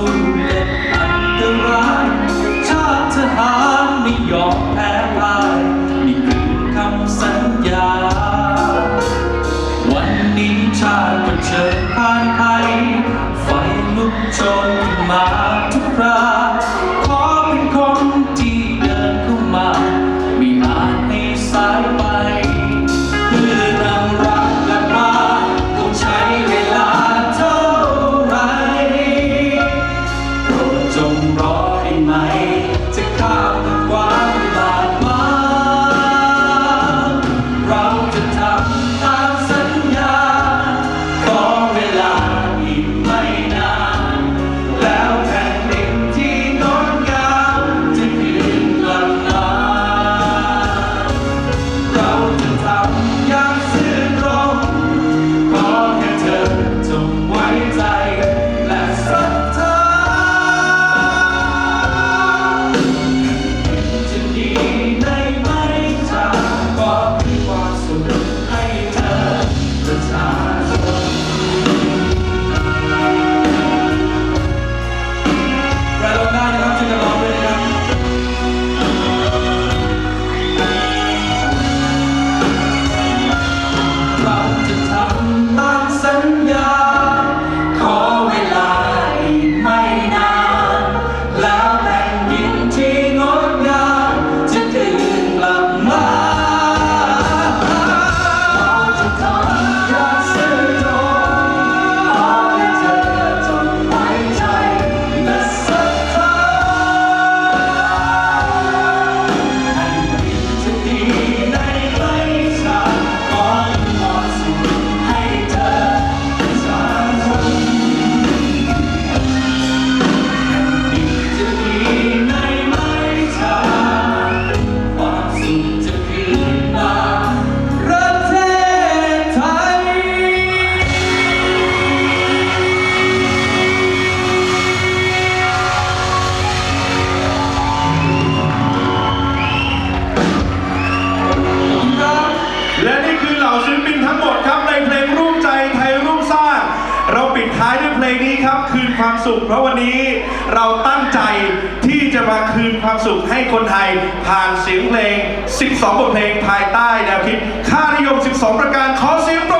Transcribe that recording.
อันตรายชาติทหารไม่ยอมแพ้พ่ายนี่คือคำสัญญา วันนี้ชาติเชิญผ่านไทยไฟลุกโชนมา สุข เพราะวันนี้เราตั้งใจที่จะมาคืนความสุขให้คนไทย ผ่านเสียงเพลง 12 บทเพลงภายใต้แนวคิด ค่านิยม 12 ประการขอเสียงปร